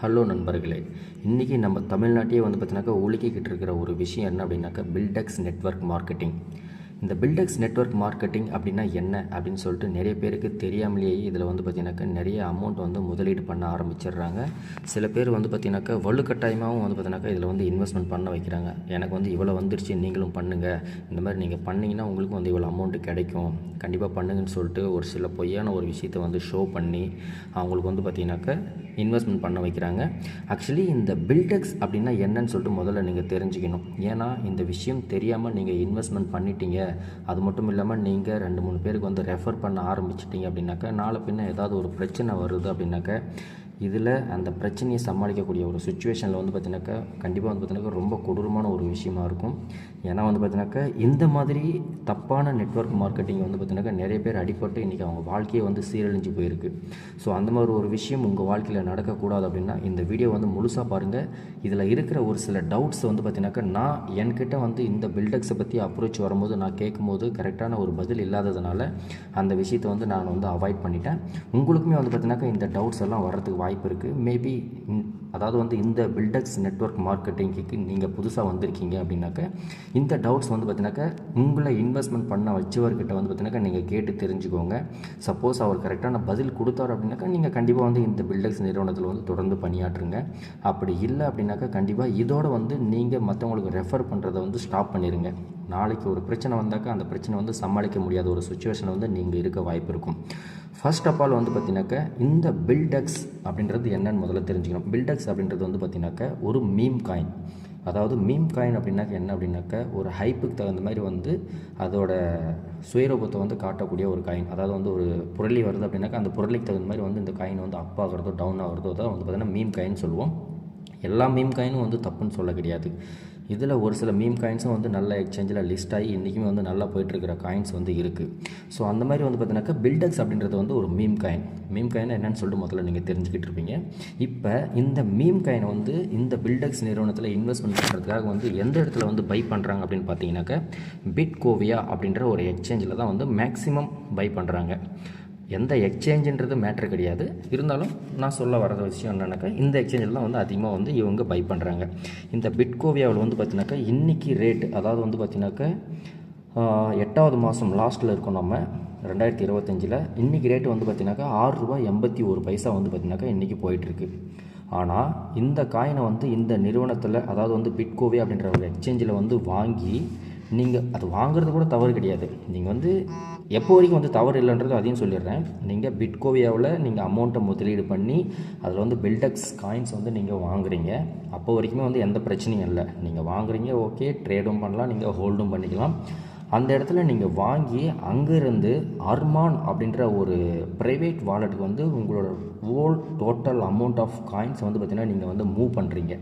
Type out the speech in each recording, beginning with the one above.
Hello நண்பர்களே இன்றைக்கி நம்ம தமிழ்நாட்டையே வந்து பார்த்தீங்கன்னாக்கா ஒழிக்கிக்கிட்டு இருக்கிற ஒரு விஷயம் என்ன அப்படின்னாக்கா பில்டெக்ஸ் நெட்வொர்க் மார்க்கெட்டிங் இந்த பில்டெக்ஸ் நெட்வொர்க் மார்க்கெட்டிங் அப்படின்னா என்ன அப்படின்னு சொல்லிட்டு நிறைய பேருக்கு தெரியாமலேயே இதில் வந்து பார்த்தீங்கன்னாக்கா நிறைய அமௌண்ட் வந்து முதலீடு பண்ண ஆரம்பிச்சிடுறாங்க. சில பேர் வந்து பார்த்தீங்கன்னாக்கா வலுக்கட்டாயமாகவும் வந்து பார்த்தீங்கன்னாக்கா இதில் வந்து இன்வெஸ்ட்மெண்ட் பண்ண வைக்கிறாங்க. எனக்கு வந்து இவ்வளோ வந்துருச்சு நீங்களும் பண்ணுங்கள் இந்த மாதிரி நீங்கள் பண்ணிங்கன்னா உங்களுக்கும் வந்து இவ்வளோ அமௌண்ட்டு கிடைக்கும். கண்டிப்பாக பண்ணுங்கன்னு சொல்லிட்டு ஒரு சில பொய்யான ஒரு விஷயத்தை வந்து ஷோ பண்ணி அவங்களுக்கு வந்து பார்த்தீங்கன்னாக்கா இன்வெஸ்ட்மெண்ட் பண்ண வைக்கிறாங்க. ஆக்சுவலி இந்த பில்டெக்ஸ் அப்படின்னா என்னன்னு சொல்லிட்டு முதல்ல நீங்கள் தெரிஞ்சுக்கணும். ஏன்னா இந்த விஷயம் தெரியாமல் நீங்கள் இன்வெஸ்ட்மெண்ட் பண்ணிட்டீங்க அது மட்டும் இல்லாமல் நீங்கள் ரெண்டு மூணு பேருக்கு வந்து ரெஃபர் பண்ண ஆரம்பிச்சிட்டிங்க அப்படின்னாக்கா நாளை பின்ன ஏதாவது ஒரு பிரச்சனை வருது அப்படின்னாக்கா இதில் அந்த பிரச்சனையை சமாளிக்கக்கூடிய ஒரு சுச்சுவேஷனில் வந்து பார்த்தீங்கன்னாக்கா கண்டிப்பாக வந்து பார்த்தீங்கன்னாக்கா ரொம்ப கொடூரமான ஒரு விஷயமா இருக்கும். ஏன்னா வந்து பார்த்திங்கனாக்கா இந்த மாதிரி தப்பான நெட்வொர்க் மார்க்கெட்டிங் வந்து பார்த்திங்கனாக்கா நிறைய பேர் அடிப்பட்டு இன்றைக்கி அவங்க வாழ்க்கையே வந்து சீரழிஞ்சு போயிருக்கு. ஸோ அந்த மாதிரி ஒரு விஷயம் உங்கள் வாழ்க்கையில் நடக்கக்கூடாது அப்படின்னா இந்த வீடியோ வந்து முழுசாக பாருங்கள் இதில் இருக்கிற ஒரு சில டவுட்ஸ் வந்து பார்த்திங்கனாக்கா நான் என்கிட்ட வந்து இந்த பில்டக்ஸை பற்றி அப்ரோச் வரும்போது நான் கேட்கும்போது கரெக்டான ஒரு பதில் இல்லாததுனால அந்த விஷயத்தை வந்து நான் வந்து அவாய்ட் பண்ணிட்டேன். உங்களுக்குமே வந்து பார்த்தீங்கன்னாக்கா இந்த டவுட்ஸ் எல்லாம் வர்றதுக்கு வாய்ப்பு இருக்குது மேபி அதாவது வந்து இந்த பில்டக்ஸ் நெட்வொர்க் மார்க்கெட்டிங்க்கு நீங்கள் புதுசாக வந்திருக்கீங்க அப்படின்னாக்க இந்த டவுட்ஸ் வந்து பார்த்தீங்கன்னாக்கா உங்களை இன்வெஸ்ட்மெண்ட் பண்ண வச்சவர்கிட்ட வந்து பார்த்தீங்கன்னாக்கா நீங்கள் கேட்டு தெரிஞ்சுக்கோங்க. சப்போஸ் அவர் கரெக்டான பதில் கொடுத்தார் அப்படின்னாக்கா நீங்கள் கண்டிப்பாக வந்து இந்த பில்டக்ஸ் நிறுவனத்தில் வந்து தொடர்ந்து பணியாற்றுங்க. அப்படி இல்லை அப்படின்னாக்கா கண்டிப்பாக இதோட வந்து நீங்கள் மற்றவங்களுக்கு ரெஃபர் பண்ணுறதை வந்து ஸ்டாப் பண்ணிடுங்க நாளைக்கு ஒரு பிரச்சனை வந்தாக்கா அந்த பிரச்சனை வந்து சமாளிக்க முடியாத ஒரு சுச்சுவேஷனில் வந்து நீங்கள் இருக்க வாய்ப்பு இருக்கும். ஃபர்ஸ்ட் ஆஃப் ஆல் வந்து பார்த்தீங்கன்னாக்கா இந்த பில்டெக்ஸ் அப்படின்றது என்னன்னு முதல்ல தெரிஞ்சுக்கணும். பில்டெக்ஸ் அப்படின்றது வந்து பார்த்தீங்கன்னாக்க ஒரு மீம் காயின் அதாவது மீம் காயின் அப்படின்னாக்க என்ன அப்படின்னாக்கா ஒரு ஹைப்புக்கு தகுந்த மாதிரி வந்து அதோட சுயரூபத்தை வந்து காட்டக்கூடிய ஒரு காயின் அதாவது வந்து ஒரு புரளி வருது அப்படின்னாக்க அந்த புரளிக்கு தகுந்த மாதிரி வந்து இந்த காயின் வந்து அப் ஆகிறதோ டவுன் ஆகிறதோ தான் வந்து பார்த்திங்கன்னா மீம் காயின் சொல்லுவோம். எல்லா மீம் காயினும் வந்து தப்புன்னு சொல்ல கிடையாது. இதில் ஒரு சில மீம் காயின்ஸும் வந்து நல்ல எக்ஸ்சேஞ்சில் லிஸ்ட் ஆகி இன்றைக்குமே வந்து நல்லா போயிட்டுருக்கிற காயின்ஸ் வந்து இருக்குது ஸோ அந்த மாதிரி வந்து பார்த்தீங்கன்னாக்கா பில்டெக்ஸ் அப்படின்றது வந்து ஒரு மீம் காயின் மீம் காயின் என்னன்னு சொல்லிட்டு முதல்ல நீங்கள் தெரிஞ்சுக்கிட்டு இருப்பீங்க. இப்போ இந்த மீம் காயினை வந்து இந்த பில்டெக்ஸ் நிறுவனத்தில் இன்வெஸ்ட்மெண்ட் பண்ணுறதுக்காக வந்து எந்த இடத்துல வந்து பை பண்ணுறாங்க அப்படின்னு பார்த்தீங்கன்னாக்கா பிட்கோவியா அப்படின்ற ஒரு எக்ஸ்சேஞ்சில் தான் வந்து மேக்ஸிமம் பை பண்ணுறாங்க எந்த எக்ஸ்சேஞ்சுன்றது மேட்ரு கிடையாது. இருந்தாலும் நான் சொல்ல வர விஷயம் என்னென்னாக்கா இந்த எக்ஸ்சேஞ்சில் தான் வந்து அதிகமாக வந்து இவங்க பை பண்ணுறாங்க இந்த பிட்கோவியாவில் வந்து பார்த்தீங்கன்னாக்கா இன்றைக்கி ரேட் அதாவது வந்து பார்த்தீங்கன்னாக்கா எட்டாவது மாதம் லாஸ்ட்டில் இருக்கோம் நம்ம ரெண்டாயிரத்தி இருபத்தஞ்சில். இன்றைக்கி ரேட்டு வந்து பார்த்தீங்கன்னாக்கா ஆறு ரூபாய் எண்பத்தி ஒரு பைசா வந்து பார்த்தீங்கன்னாக்கா இன்றைக்கி போயிட்டுருக்கு. ஆனால் இந்த காயினை வந்து இந்த நிறுவனத்தில் அதாவது வந்து பிட்கோவே அப்படின்ற ஒரு எக்ஸ்சேஞ்சில் வந்து வாங்கி நீங்கள் அது வாங்குறது கூட தவறு கிடையாது. நீங்கள் வந்து எப்போ வரைக்கும் வந்து தவறு இல்லைன்றது அதையும் சொல்லிடுறேன். நீங்கள் பிட்கோவியாவில் நீங்கள் அமௌண்ட்டை முதலீடு பண்ணி அதில் வந்து பில்டெக்ஸ் காயின்ஸ் வந்து நீங்கள் வாங்குறீங்க. அப்போ வரைக்குமே வந்து எந்த பிரச்சனையும் இல்லை. நீங்கள் வாங்குறீங்க ஓகே ட்ரேடும் பண்ணலாம் நீங்கள் ஹோல்டும் பண்ணிக்கலாம். அந்த இடத்துல நீங்கள் வாங்கி அங்கேருந்து அர்மான் அப்படின்ற ஒரு ப்ரைவேட் வாலெட்டுக்கு வந்து உங்களோட all total amount of coins வந்து பார்த்திங்கன்னா நீங்கள் வந்து மூவ் பண்ணுறீங்க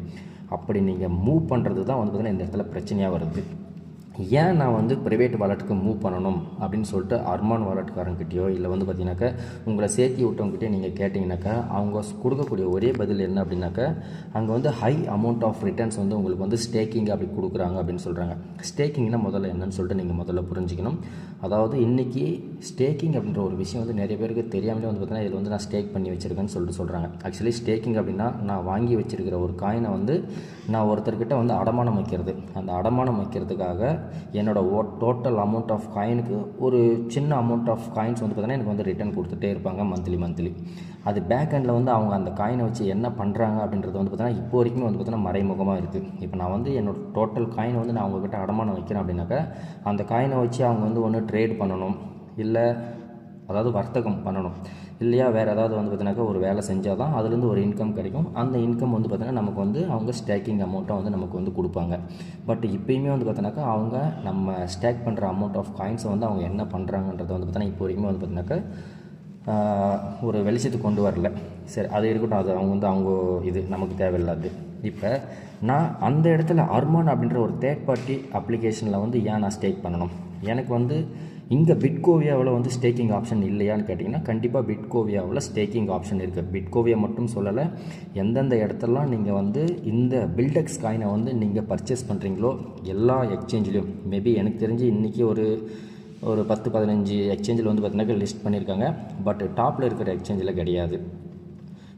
அப்படி நீங்கள் மூவ் பண்ணுறது தான் வந்து பார்த்திங்கன்னா இந்த இடத்துல பிரச்சனையாக வருது. ஏன் நான் வந்து ப்ரைவேட் வாலெட்டுக்கு மூவ் பண்ணணும் அப்படின்னு சொல்லிட்டு அர்மான் வாலெட்காரங்கிட்டயோ இல்லை வந்து பார்த்தீங்கன்னாக்கா உங்களை சேர்த்தி விட்டவங்ககிட்டே நீங்கள் கேட்டிங்கனாக்கா அவங்க கொடுக்கக்கூடிய ஒரே பதில் என்ன அப்படின்னாக்கா அங்கே வந்து ஹை அமௌண்ட் ஆஃப் ரிட்டர்ன்ஸ் வந்து உங்களுக்கு வந்து ஸ்டேக்கிங் அப்படி கொடுக்குறாங்க அப்படின்னு சொல்கிறாங்க ஸ்டேக்கிங்னா முதல்ல என்னன்னு சொல்லிட்டு நீங்கள் முதல்ல புரிஞ்சுக்கணும். அதாவது இன்றைக்கி ஸ்டேக்கிங் அப்படின்ற ஒரு விஷயம் வந்து நிறைய பேருக்கு தெரியாமலே வந்து பார்த்தீங்கன்னா இதில் வந்து நான் ஸ்டேக் பண்ணி வச்சுருக்கேன்னு சொல்லிட்டு சொல்கிறாங்க ஆக்சுவலி ஸ்டேக்கிங் அப்படின்னா நான் வாங்கி வச்சிருக்கிற ஒரு காயினை வந்து நான் ஒருத்தர்கிட்ட வந்து அடமானம் வைக்கிறது. அந்த அடமானம் வைக்கிறதுக்காக என்னோட ஓ டோட்டல் அமௌண்ட் ஆஃப் காயினுக்கு ஒரு சின்ன அமௌண்ட் ஆஃப் காயின்ஸ் வந்து பார்த்தீங்கன்னா எனக்கு வந்து ரிட்டர்ன் கொடுத்துட்டே இருப்பாங்க மந்த்லி மந்த்லி அது பேக் எண்டில் வந்து அவங்க அந்த காயினை வச்சு என்ன பண்ணுறாங்க அப்படின்றது வந்து பார்த்தீங்கன்னா இப்போ வரைக்கும் வந்து பார்த்தீங்கன்னா மறைமுகமாக இருக்குது இப்போ நான் வந்து என்னோடய டோட்டல் காயினை வந்து நான் அவங்கக்கிட்ட அடமானம் வைக்கிறேன் அப்படின்னாக்கா அந்த காயினை வச்சு அவங்க வந்து ஒன்று ட்ரேட் பண்ணணும். இல்லை அதாவது வர்த்தகம் பண்ணணும். இல்லையா வேறு ஏதாவது வந்து பார்த்தினாக்கா ஒரு வேலை செஞ்சால் தான் அதுலேருந்து ஒரு இன்கம் கிடைக்கும். அந்த இன்கம் வந்து பார்த்தீங்கன்னா நமக்கு வந்து அவங்க ஸ்டேக்கிங் அமௌண்ட்டை வந்து நமக்கு வந்து கொடுப்பாங்க. பட் இப்போயுமே வந்து பார்த்தினாக்கா அவங்க நம்ம ஸ்டேக் பண்ணுற அமௌண்ட் ஆஃப் காயின்ஸை வந்து அவங்க என்ன பண்ணுறாங்கன்றத வந்து பார்த்தீங்கன்னா இப்போ வரைக்குமே வந்து பார்த்தினாக்கா ஒரு வெளிச்சத்துக்கு கொண்டு வரல. சரி அது இருக்கட்டும் அது அவங்க வந்து அவங்க இது நமக்கு தேவையில்லாது இப்போ நான் அந்த இடத்துல அர்மான் அப்படின்ற ஒரு தேர்ட் பார்ட்டி அப்ளிகேஷனில் வந்து ஏன் நான் ஸ்டேக் பண்ணணும்? எனக்கு வந்து இங்கே பிட்கோவியாவில் வந்து ஸ்டேக்கிங் ஆப்ஷன் இல்லையான்னு கேட்டிங்கன்னா கண்டிப்பாக பிட்கோவியாவில் ஸ்டேக்கிங் ஆப்ஷன் இருக்குது பிட்கோவியா மட்டும் சொல்லலை எந்தெந்த இடத்துலலாம் நீங்கள் வந்து இந்த பில்டெக்ஸ் காயினை வந்து நீங்கள் பர்ச்சேஸ் பண்ணுறீங்களோ எல்லா எக்ஸ்சேஞ்சிலையும் மேபி எனக்கு தெரிஞ்சு இன்றைக்கி ஒரு ஒரு பத்து பதினஞ்சு எக்ஸ்சேஞ்சில் வந்து பார்த்திங்கனாக்கா லிஸ்ட் பண்ணியிருக்காங்க பட் டாப்பில் இருக்கிற எக்ஸ்சேஞ்சில் கிடையாது.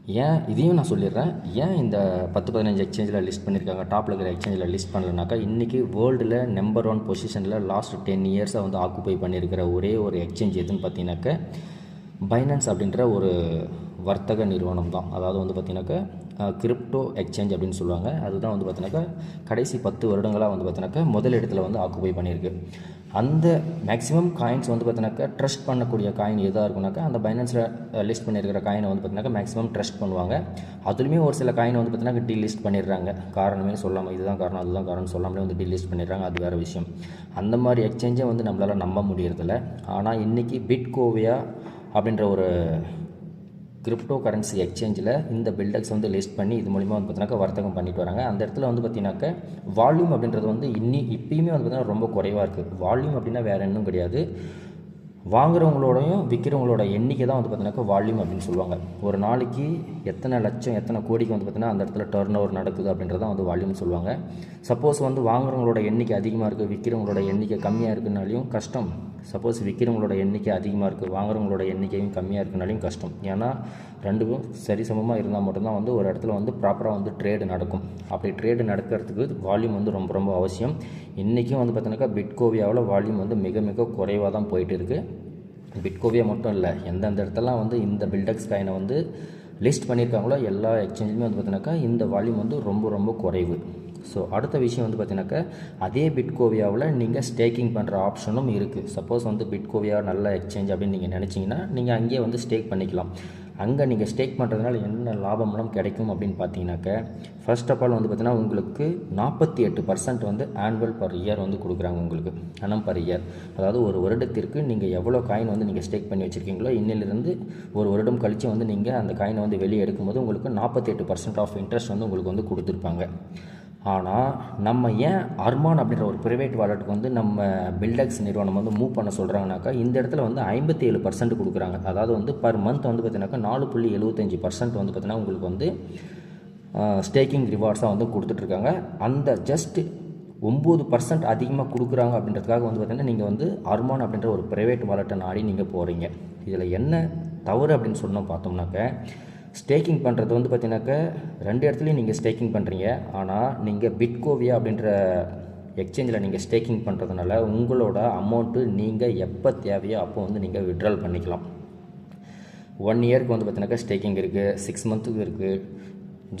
ஏன் இதையும் நான் சொல்லிடுறேன். ஏன் இந்த பத்து பதினஞ்சு எக்ஸ்சேஞ்சில் லிஸ்ட் பண்ணியிருக்காங்க டாப்பில் இருக்கிற எக்ஸ்சேஞ்சில் லிஸ்ட் பண்ணலனாக்கா இன்றைக்கி வேர்ல்டில் நம்பர் ஒன் பொசிஷனில் லாஸ்ட் டென் இயர்ஸாக வந்து ஆக்குப்பை பண்ணியிருக்கிற ஒரே ஒரு எக்ஸ்சேஞ்ச் எதுன்னு பார்த்தீங்கன்னாக்க பைனான்ஸ் அப்படின்ற ஒரு வர்த்தக நிறுவனம் தான். அதாவது வந்து பார்த்திங்கனாக்கா கிரிப்டோ எக்ஸ்சேஞ்ச் அப்படின்னு சொல்லுவாங்க. அதுதான் வந்து பார்த்தினாக்கா கடைசி பத்து வருடங்களாக வந்து பார்த்தினாக்கா முதல் இடத்துல வந்து ஆக்குபை பண்ணியிருக்கு. அந்த மேக்ஸிமம் காயின்ஸ் வந்து பார்த்தினாக்கா ட்ரஸ்ட் பண்ணக்கூடிய காயின் எதாக இருக்குனாக்கா அந்த பைனான்ஸில் லிஸ்ட் பண்ணியிருக்கிற காயினை வந்து பார்த்தினாக்கா மேக்ஸிமம் ட்ரஸ்ட் பண்ணுவாங்க. அதுலேயுமே ஒரு சில காயினை வந்து பார்த்தீங்கன்னா டீலிஸ்ட் பண்ணிடுறாங்க. காரணமே சொல்லாமல் இதுதான் காரணம் அதுதான் காரணம் சொல்லாமலே வந்து டீலிஸ்ட் பண்ணிடுறாங்க. அது வேறு விஷயம். அந்த மாதிரி எக்ஸ்சேஞ்சை வந்து நம்மளால் நம்ப முடியறதில்ல. ஆனால் இன்றைக்கி பிட்கோவியா அப்படின்ற ஒரு கிரிப்டோ கரன்சி எக்ஸ்சேஞ்சில் இந்த பில்டர்ஸ் வந்து லிஸ்ட் பண்ணி இது மூலிமா வந்து பார்த்தீங்கன்னா வர்த்தகம் பண்ணிட்டு வராங்க. அந்த இடத்துல வந்து பார்த்தீங்கன்னாக்க வால்யூம் அப்படின்றது வந்து இன்னி இப்பயுமே வந்து பார்த்தீங்கன்னா ரொம்ப குறைவாக இருக்குது வால்யூம் அப்படின்னா வேறு இன்னும் கிடையாது. வாங்குறவங்களோடையும் விற்கிறவங்களோட எண்ணிக்கை தான் வந்து பார்த்தீங்கன்னாக்கா வால்யூம் அப்படின்னு சொல்லுவாங்க. ஒரு நாளைக்கு எத்தனை லட்சம் எத்தனை கோடிக்கு வந்து பார்த்தீங்கன்னா அந்த இடத்துல டர்ன் ஓவர் நடக்குது அப்படின்றத வந்து வால்யூம் சொல்லுவாங்க. சப்போஸ் வந்து வாங்குறவங்களோட எண்ணிக்கை அதிகமாக இருக்குது விற்கிறவங்களோட எண்ணிக்கை கம்மியாக இருக்குனாலையும் கஷ்டம். சப்போஸ் விற்கிறவங்களோட எண்ணிக்கை அதிகமாக இருக்குது வாங்குறவங்களோட எண்ணிக்கையும் கம்மியாக இருக்குனாலையும் கஷ்டம். ஏன்னா ரெண்டும் சரி சமமாக இருந்தால் மட்டும்தான் வந்து ஒரு இடத்துல வந்து ப்ராப்பராக வந்து ட்ரேடு நடக்கும். அப்படி ட்ரேடு நடக்கிறதுக்கு வால்யூம் வந்து ரொம்ப ரொம்ப அவசியம். இன்றைக்கும் வந்து பார்த்தீங்கன்னாக்கா பிட்கோவியாவில் வால்யூம் வந்து மிக மிக குறைவாக தான் போயிட்டு இருக்குது பிட்கோவியா மட்டும் இல்லை எந்தெந்த இடத்துலாம் வந்து இந்த பில்டெக்ஸ் காயினை வந்து லிஸ்ட் பண்ணியிருக்காங்களோ எல்லா எக்ஸ்சேஞ்சுமே வந்து பார்த்தீங்கன்னாக்கா இந்த வால்யூம் வந்து ரொம்ப ரொம்ப குறைவு. ஸோ அடுத்த விஷயம் வந்து பார்த்தீங்கன்னாக்கா அதே பிட்கோவியாவில் நீங்கள் ஸ்டேக்கிங் பண்ணுற ஆப்ஷனும் இருக்குது சப்போஸ் வந்து பிட்கோவியா நல்ல எக்ஸ்சேஞ்ச் அப்படின்னு நீங்கள் நினச்சிங்கன்னா நீங்கள் அங்கேயே வந்து ஸ்டேக் பண்ணிக்கலாம். அங்கே நீங்கள் ஸ்டேக் பண்ணுறதுனால என்ன லாபம்லாம் கிடைக்கும் அப்படின்னு பார்த்தீங்கன்னாக்கா ஃபர்ஸ்ட் ஆஃப் ஆல் வந்து பார்த்தீங்கன்னா உங்களுக்கு நாற்பத்தி எட்டு பர்சன்ட் வந்து ஆனுவல் பர் இயர் வந்து கொடுக்குறாங்க உங்களுக்கு பணம் பர் இயர் அதாவது ஒரு வருடத்திற்கு நீங்கள் எவ்வளோ காயின் வந்து நீங்கள் ஸ்டேக் பண்ணி வச்சுருக்கீங்களோ இன்னிலிருந்து ஒரு வருடம் கழித்து வந்து நீங்கள் அந்த காயினை வந்து வெளியே எடுக்கும்போது உங்களுக்கு நாற்பத்தி எட்டு பர்சன்ட் ஆஃப் இன்ட்ரெஸ்ட் வந்து உங்களுக்கு வந்து கொடுத்துருப்பாங்க. ஆனால் நம்ம ஏன் அர்மான் அப்படின்ற ஒரு ப்ரைவேட் வாலெட்டுக்கு வந்து நம்ம பில்டெக்ஸ் நிறுவனம் வந்து மூவ் பண்ண சொல்கிறாங்கனாக்கா இந்த இடத்துல வந்து ஐம்பத்தி ஏழு பர்சன்ட் கொடுக்குறாங்க. அதாவது வந்து பர் மந்த் வந்து பார்த்தீங்கன்னாக்கா நாலு புள்ளி எழுபத்தஞ்சி பர்சன்ட் வந்து பார்த்தீங்கன்னா உங்களுக்கு வந்து ஸ்டேக்கிங் ரிவார்ட்ஸாக வந்து கொடுத்துட்ருக்காங்க. அந்த ஜஸ்ட் ஒம்பது பர்சன்ட் அதிகமாக கொடுக்குறாங்க அப்படின்றதுக்காக வந்து பார்த்தீங்கன்னா நீங்கள் வந்து அர்மான் அப்படின்ற ஒரு ப்ரைவேட் வாலெட்டை நாடி நீங்கள் போகிறீங்க இதில் என்ன தவறு அப்படின்னு சொன்னோம் பார்த்தோம்னாக்க ஸ்டேக்கிங் பண்ணுறது வந்து பார்த்தீங்கன்னாக்க ரெண்டு இடத்துலையும் நீங்கள் ஸ்டேக்கிங் பண்ணுறீங்க ஆனால் நீங்கள் பிட்கோவியா அப்படின்ற எக்ஸ்சேஞ்சில் நீங்கள் ஸ்டேக்கிங் பண்ணுறதுனால உங்களோட அமௌண்ட்டு நீங்கள் எப்போ தேவையோ அப்போ வந்து நீங்கள் விட்ரால் பண்ணிக்கலாம். ஒன் இயருக்கு வந்து பார்த்தீங்கன்னாக்கா ஸ்டேக்கிங் இருக்குது சிக்ஸ் மந்த்துக்கு இருக்குது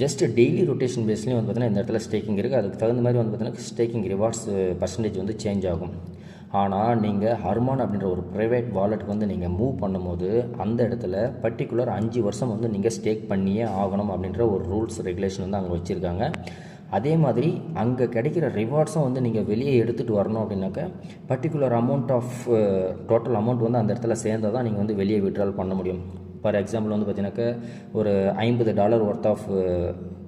ஜஸ்ட் டெய்லி ரொட்டேஷன் பேஸ்லேயும் வந்து பார்த்தீங்கன்னா இந்த இடத்துல ஸ்டேக்கிங் இருக்குது அதுக்கு தகுந்த மாதிரி வந்து பார்த்தீங்கன்னா ஸ்டேக்கிங் ரிவார்ட்ஸ் பர்சன்டேஜ் வந்து சேஞ்ச் ஆகும். ஆனால் நீங்கள் ஹர்மான் அப்படின்ற ஒரு ப்ரைவேட் வாலெட்டுக்கு வந்து நீங்கள் மூவ் பண்ணும்போது அந்த இடத்துல பர்டிகுலர் அஞ்சு வருஷம் வந்து நீங்கள் ஸ்டேக் பண்ணியே ஆகணும் அப்படின்ற ஒரு ரூல்ஸ் ரெகுலேஷன் வந்து அங்கே வச்சுருக்காங்க. அதே மாதிரி அங்கே கிடைக்கிற ரிவார்ட்ஸும் வந்து நீங்கள் வெளியே எடுத்துகிட்டு வரணும் அப்படின்னாக்கா particular amount of total amount வந்து அந்த இடத்துல சேர்ந்தால் தான் நீங்கள் வந்து வெளியே விட்ரால் பண்ண முடியும். ஃபார் எக்ஸாம்பிள் வந்து பார்த்தீங்கன்னாக்கா ஒரு ஐம்பது டாலர் ஒர்த் ஆஃப்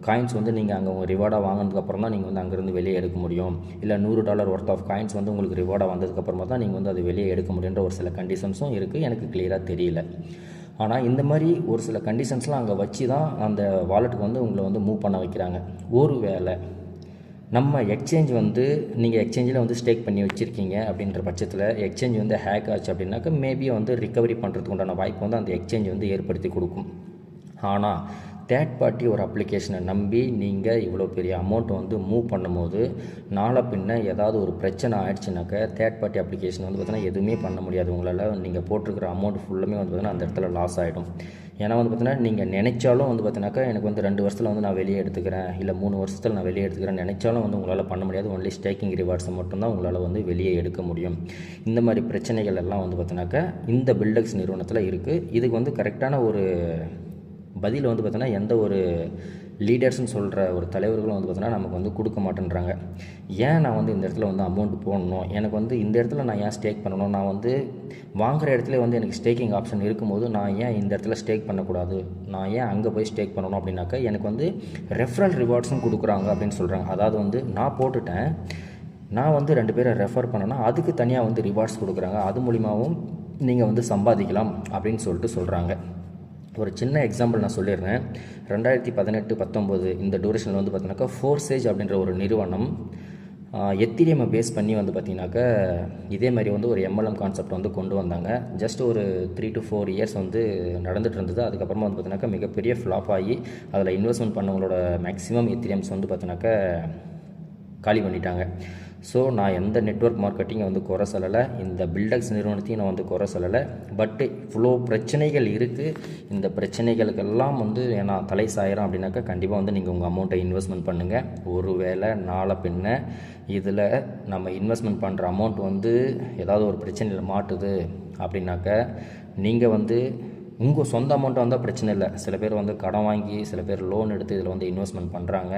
காயின்ஸ் வந்து நீங்கள் அங்கே உங்கள் ரிவார்டாக வாங்கினதுக்கப்புறம் தான் நீங்கள் வந்து அங்கேருந்து வெளியே எடுக்க முடியும். இல்லை நூறு டாலர் ஒர்த் ஆஃப் காயின்ஸ் வந்து உங்களுக்கு ரிவார்டாக வந்ததுக்கப்புறமா தான் நீங்கள் வந்து அது வெளியே எடுக்க முடியுன்ற ஒரு சில கண்டிஷன்ஸும் இருக்குது எனக்கு கிளியராக தெரியல. ஆனால் இந்த மாதிரி ஒரு சில கண்டிஷன்ஸ்லாம் அங்கே வச்சு தான் அந்த வாலெட்டுக்கு வந்து உங்களை வந்து மூவ் பண்ண வைக்கிறாங்க. ஒரு வேலை நம்ம எக்ஸ்சேஞ்ச் வந்து நீங்கள் எக்ஸ்சேஞ்சில் வந்து ஸ்டேக் பண்ணி வச்சுருக்கீங்க அப்படின்ற பட்சத்தில் எக்ஸ்சேஞ்ச் வந்து ஹேக் ஆச்சு அப்படின்னாக்கா மேபி வந்து ரிகவரி பண்ணுறதுக்கு உண்டான வாய்ப்பு வந்து அந்த எக்ஸ்சேஞ்ச் வந்து ஏற்படுத்தி கொடுக்கும். ஆனால் தேர்ட் பார்ட்டி ஒரு அப்ளிகேஷனை நம்பி நீங்கள் இவ்வளோ பெரிய அமௌண்ட்டை வந்து மூவ் பண்ணும்போது நாளை பின்ன ஏதாவது ஒரு பிரச்சனை ஆயிடுச்சுனாக்கா தேர்ட் பார்ட்டி அப்ளிகேஷன் வந்து பார்த்தீங்கன்னா எதுவுமே பண்ண முடியாது. உங்களால் நீங்கள் போட்டிருக்கிற அமௌண்ட் ஃபுல்லுமே வந்து பார்த்தீங்கன்னா அந்த இடத்துல லாஸ் ஆகிடும் ஏன்னா வந்து பார்த்தீங்கன்னா நீங்கள் நினைச்சாலும் வந்து பார்த்தீங்கன்னாக்கா எனக்கு வந்து ரெண்டு வருஷத்தில் வந்து நான் வெளியே எடுத்துக்கிறேன். இல்லை மூணு வருஷத்தில் நான் வெளியே எடுத்துக்கிறேன் நினைச்சாலும் வந்து உங்களால் பண்ண முடியாது. ஒன்லி ஸ்டேக்கிங் ரிவார்ட்ஸ் மட்டும்தான் உங்களால் வந்து வெளியே எடுக்க முடியும். இந்த மாதிரி பிரச்சனைகள் எல்லாம் வந்து பார்த்தீங்கன்னாக்கா இந்த பில்டக்ஸ் நிறுவனத்தில் இருக்குது இதுக்கு வந்து கரெக்டான ஒரு பதில் வந்து பார்த்தோன்னா எந்த ஒரு லீடர்ஸ்னு சொல்கிற ஒரு தலைவர்களும் வந்து பார்த்தோன்னா நமக்கு வந்து கொடுக்க மாட்டேன்றாங்க. ஏன் நான் வந்து இந்த இடத்துல வந்து அமௌண்ட் போடணும்? எனக்கு வந்து இந்த இடத்துல நான் ஏன் ஸ்டேக் பண்ணணும்? நான் வந்து வாங்குகிற இடத்துல வந்து எனக்கு ஸ்டேக்கிங் ஆப்ஷன் இருக்கும்போது நான் ஏன் இந்த இடத்துல ஸ்டேக் பண்ணக்கூடாது? நான் ஏன் அங்கே போய் ஸ்டேக் பண்ணணும் அப்படின்னாக்கா எனக்கு வந்து ரெஃபரல் ரிவார்ட்ஸும் கொடுக்குறாங்க அப்படின்னு சொல்கிறாங்க அதாவது வந்து நான் போட்டுட்டேன் நான் வந்து ரெண்டு பேரை ரெஃபர் பண்ணேன்னா அதுக்கு தனியாக வந்து ரிவார்ட்ஸ் கொடுக்குறாங்க. அது மூலிமாவும் நீங்கள் வந்து சம்பாதிக்கலாம் அப்படின்னு சொல்லிட்டு சொல்கிறாங்க ஒரு சின்ன எக்ஸாம்பிள் நான் சொல்லிடுறேன். ரெண்டாயிரத்தி பதினெட்டு பத்தொம்போது இந்த டூரேஷனில் வந்து பார்த்தீங்கன்னாக்கா ஃபோர்சேஜ் அப்படின்ற ஒரு நிறுவனம் எத்திரியமை பேஸ் பண்ணி வந்து பார்த்திங்கனாக்கா இதே மாதிரி வந்து ஒரு எம்எல்எம் கான்செப்ட் வந்து கொண்டு வந்தாங்க. ஜஸ்ட் ஒரு த்ரீ டு ஃபோர் இயர்ஸ் வந்து நடந்துட்டு இருந்தது. அதுக்கப்புறமா வந்து பார்த்திங்கனாக்கா மிகப்பெரிய ஃப்ளாப் ஆகி அதில் இன்வெஸ்ட்மெண்ட் பண்ணவங்களோட மேக்ஸிமம் எத்திரியம்ஸ் வந்து பார்த்திங்கனாக்கா காலி பண்ணிட்டாங்க. ஸோ நான் எந்த நெட்வொர்க் மார்க்கெட்டிங்கை வந்து குறை சொல்லலை. இந்த பில்டக்ஸ் நிறுவனத்தையும் நான் வந்து குறை சொல்லலை. பட்டு இவ்வளோ பிரச்சனைகள் இருக்குது இந்த பிரச்சனைகளுக்கெல்லாம் வந்து நான் தலை சாயிரம் அப்படின்னாக்கா கண்டிப்பாக வந்து நீங்கள் உங்கள் அமௌண்ட்டை இன்வெஸ்ட்மெண்ட் பண்ணுங்கள் ஒருவேளை நாளை பின்ன இதில் நம்ம இன்வெஸ்ட்மெண்ட் பண்ணுற அமௌண்ட் வந்து ஏதாவது ஒரு பிரச்சனையில் மாட்டுது அப்படின்னாக்க நீங்கள் வந்து உங்கள் சொந்த அமௌண்ட்டாக வந்தால் பிரச்சனை இல்லை. சில பேர் வந்து கடன் வாங்கி சில பேர் லோன் எடுத்து இதில் வந்து இன்வெஸ்ட்மெண்ட் பண்ணுறாங்க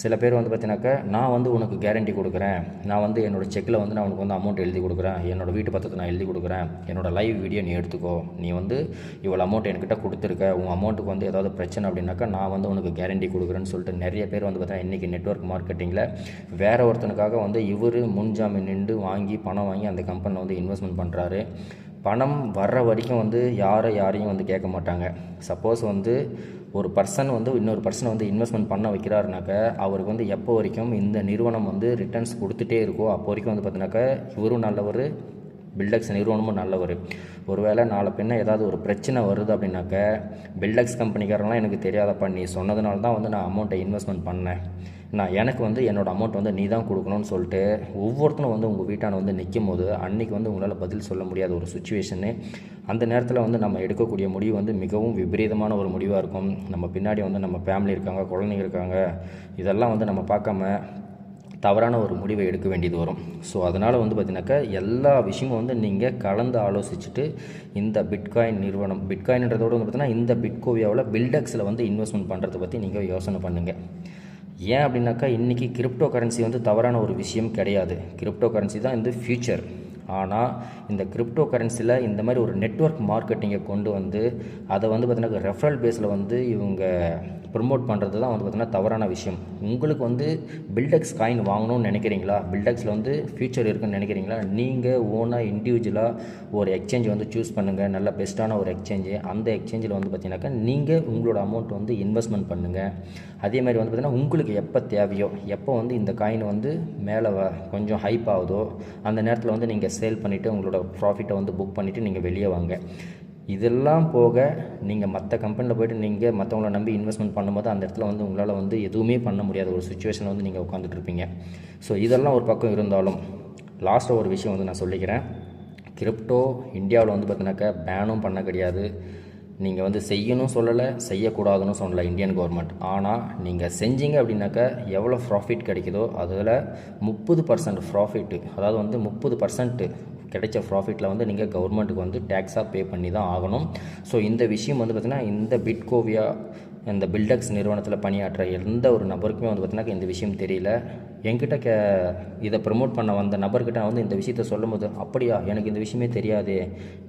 சில பேர் வந்து பார்த்தீங்கன்னாக்கா நான் வந்து உனக்கு கேரண்டி கொடுக்குறேன். நான் வந்து என்னோடய செக்கில் வந்து நான் உனக்கு வந்து அமௌண்ட் எழுதி கொடுக்குறேன். என்னோட வீட்டு பத்திரத்தை நான் எழுதி கொடுக்குறேன். என்னோடய லைவ் வீடியோ நீ எடுத்துக்கோ. நீ வந்து இவ்வளோ அமௌண்ட் என்கிட்ட கொடுத்துருக்க. உன் அமௌண்ட்டுக்கு வந்து ஏதாவது பிரச்சனை அப்படின்னாக்கா நான் வந்து உனக்கு கேரண்டி கொடுக்குறேன்னு சொல்லிட்டு நிறைய பேர் வந்து பார்த்தீங்கன்னா இன்றைக்கி நெட்வொர்க் மார்க்கெட்டிங்கில் வேறு ஒருத்தனுக்காக வந்து இவர் முன்ஜாமீன் நின்று வாங்கி பணம் வாங்கி அந்த கம்பெனியில் வந்து இன்வெஸ்ட்மெண்ட் பண்ணுறாரு பணம் வர்ற வரைக்கும் வந்து யாரை யாரையும் வந்து கேட்க மாட்டாங்க. சப்போஸ் வந்து ஒரு பர்சன் வந்து இன்னொரு பர்சனை வந்து இன்வெஸ்ட்மெண்ட் பண்ண வைக்கிறாருனாக்க அவருக்கு வந்து எப்போ வரைக்கும் இந்த நிறுவனம் வந்து ரிட்டர்ன்ஸ் கொடுத்துட்டே இருக்கோ அப்போ வரைக்கும் வந்து பார்த்தீங்கன்னாக்கா இவரும் நல்லவர் பில்டக்ஸ் நிறுவனமும் நல்லவர். ஒருவேளை நாளை பின்ன ஏதாவது ஒரு பிரச்சனை வருது அப்படின்னாக்க பில்டக்ஸ் கம்பெனிக்காரெல்லாம் எனக்கு தெரியாதப்பா நீ சொன்னதுனால தான் வந்து நான் அமௌண்ட்டை இன்வெஸ்ட்மெண்ட் பண்ணேன். நான் எனக்கு வந்து என்னோடய அமௌண்ட் வந்து நீ தான் கொடுக்கணும்னு சொல்லிட்டு ஒவ்வொருத்தரும் வந்து உங்கள் வீட்டான வந்து நிற்கும் போது அன்றைக்கி வந்து உங்களால் பதில் சொல்ல முடியாத ஒரு சுச்சுவேஷனு அந்த நேரத்தில் வந்து நம்ம எடுக்கக்கூடிய முடிவு வந்து மிகவும் விபரீதமான ஒரு முடிவாக இருக்கும். நம்ம பின்னாடி வந்து நம்ம ஃபேமிலி இருக்காங்க குழந்தைங்க இருக்காங்க இதெல்லாம் வந்து நம்ம பார்க்காம தவறான ஒரு முடிவை எடுக்க வேண்டியது வரும். ஸோ அதனால் வந்து பார்த்தீங்கன்னாக்கா எல்லா விஷயமும் வந்து நீங்கள் கலந்து ஆலோசிச்சுட்டு இந்த பிட்காயின் நிறுவனம் பிட்காயின்றதோட வந்து பார்த்தீங்கன்னா இந்த பிட்கோவியாவில் பில்டெக்ஸில் வந்து இன்வெஸ்ட்மெண்ட் பண்ணுறதை பற்றி நீங்கள் யோசனை பண்ணுங்கள் ஏன் அப்படின்னாக்கா இன்றைக்கி கிரிப்டோ கரன்சி வந்து தவறான ஒரு விஷயம் கிடையாது. கிரிப்டோ கரன்சி தான் இந்த ஃப்யூச்சர் ஆனால் இந்த கிரிப்டோ கரன்சியில் இந்த மாதிரி ஒரு நெட்வொர்க் மார்க்கெட்டிங்கை கொண்டு வந்து அதை வந்து பார்த்திங்கன்னா ரெஃபரல் பேஸில் வந்து இவங்க ப்ரொமோட் பண்ணுறது தான் வந்து பார்த்திங்கன்னா தவறான விஷயம். உங்களுக்கு வந்து பில்டெக்ஸ் காயின் வாங்கணும்னு நினைக்கிறீங்களா? பில்டெக்ஸில் வந்து ஃபியூச்சர் இருக்குன்னு நினைக்கிறீங்களா? நீங்கள் ஓனாக இண்டிவிஜுவலாக ஒரு எக்ஸ்சேஞ்ச் வந்து சூஸ் பண்ணுங்கள் நல்ல பெஸ்ட்டான ஒரு எக்ஸ்சேஞ்சு அந்த எக்ஸ்சேஞ்சில் வந்து பார்த்திங்கனாக்கா நீங்கள் உங்களோட அமௌண்ட் வந்து இன்வெஸ்ட்மெண்ட் பண்ணுங்கள் அதே மாதிரி வந்து பார்த்திங்கன்னா உங்களுக்கு எப்போ தேவையோ எப்போ வந்து இந்த காயின் வந்து மேலே வ கொஞ்சம் ஹைப் ஆகுதோ அந்த நேரத்தில் வந்து நீங்கள் சேல் பண்ணிவிட்டு உங்களோட ப்ராஃபிட்டை வந்து புக் பண்ணிவிட்டு நீங்கள் வெளியே வாங்க. இதெல்லாம் போக நீங்கள் மற்ற கம்பெனியில் போய்ட்டு நீங்கள் மற்றவங்கள நம்பி இன்வெஸ்ட்மெண்ட் பண்ணும்போது அந்த இடத்துல வந்து உங்களால் வந்து எதுவுமே பண்ண முடியாத ஒரு சுச்சுவேஷனில் வந்து நீங்கள் உட்காந்துட்டு இருப்பீங்க. ஸோ இதெல்லாம் ஒரு பக்கம் இருந்தாலும் லாஸ்ட்டாக ஒரு விஷயம் வந்து நான் சொல்லிக்கிறேன். கிரிப்டோ இந்தியாவில் வந்து பார்த்தினாக்கா பேனும் பண்ண கிடையாது. நீங்கள் வந்து செய்யணும் சொல்லலை செய்யக்கூடாதுன்னு சொல்லலை இந்தியன் கவர்மெண்ட் ஆனால் நீங்கள் செஞ்சீங்க அப்படின்னாக்கா எவ்வளோ ப்ராஃபிட் கிடைக்குதோ அதில் முப்பது பர்சன்ட் ப்ராஃபிட்டு அதாவது வந்து முப்பது பர்சன்ட்டு கிடைச்ச ப்ராஃபிட்டில் வந்து நீங்கள் கவர்மெண்ட்டுக்கு வந்து டேக்ஸாக பே பண்ணி தான் ஆகணும். ஸோ இந்த விஷயம் வந்து பார்த்திங்கன்னா இந்த பிட்கோவியா இந்த பில்டக்ஸ் நிறுவனத்தில் பணியாற்ற எந்த ஒரு நபருக்குமே வந்து பார்த்திங்கன்னா இந்த விஷயம் தெரியல. என்கிட்ட கே இதை ப்ரமோட் பண்ண வந்த நபர்கிட்ட நான் வந்து இந்த விஷயத்த சொல்லும்போது அப்படியா எனக்கு இந்த விஷயமே தெரியாது.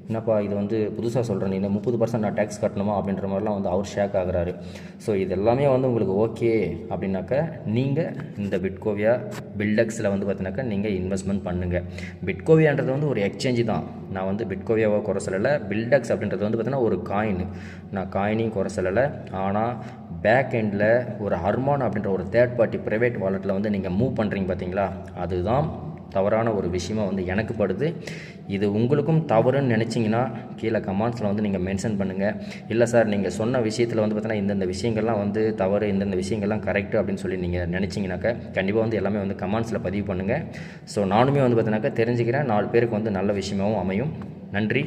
என்னப்பா இது வந்து புதுசாக சொல்கிறேன் நீ முப்பது பர்சன்ட் நான் டேக்ஸ் கட்டணுமா? அப்படின்ற மாதிரிலாம் வந்து அவர் ஷேக் ஆகுறாரு. ஸோ இது எல்லாமே வந்து உங்களுக்கு ஓகே அப்படின்னாக்கா நீங்கள் இந்த பிட்கோவியா பில்டக்ஸில் வந்து பார்த்தீங்கன்னாக்கா நீங்கள் இன்வெஸ்ட்மெண்ட் பண்ணுங்கள் பிட்கோவியான்றது வந்து ஒரு எக்ஸ்சேஞ்சு தான். நான் வந்து பிட்கோவியாவை குறை சொல்லலை. பில்டக்ஸ் அப்படின்றது வந்து பார்த்தீங்கன்னா ஒரு காயின் நான் காயினையும் குறை சொல்லலை. ஆனால் பேக் எண்டில் ஒரு ஹர்மான் அப்படின்ற ஒரு தேர்ட் பார்ட்டி ப்ரைவேட் வாலெட்டில் வந்து நீங்கள் மூவ் பண்ணுறீங்க பார்த்தீங்களா அதுதான் தவறான ஒரு விஷயமா வந்து எனக்கு படுது. இது உங்களுக்கும் தவறுன்னு நினச்சிங்கன்னா கீழே கமெண்ட்ஸில் வந்து நீங்கள் மென்ஷன் பண்ணுங்கள் இல்லை சார் நீங்கள் சொன்ன விஷயத்தில் வந்து பார்த்தீங்கன்னா இந்தந்த விஷயங்கள்லாம் வந்து தவறு இந்தந்த விஷயங்கள்லாம் கரெக்டு அப்படின்னு சொல்லி நீங்கள் நினச்சிங்கனாக்கா கண்டிப்பாக வந்து எல்லாமே வந்து கமெண்ட்ஸில் பதிவு பண்ணுங்கள் ஸோ நானுமே வந்து பார்த்தீங்கன்னாக்கா தெரிஞ்சுக்கிறேன். நாலு பேருக்கு வந்து நல்ல விஷயமாகவும் அமையும். நன்றி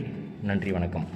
நன்றி வணக்கம்.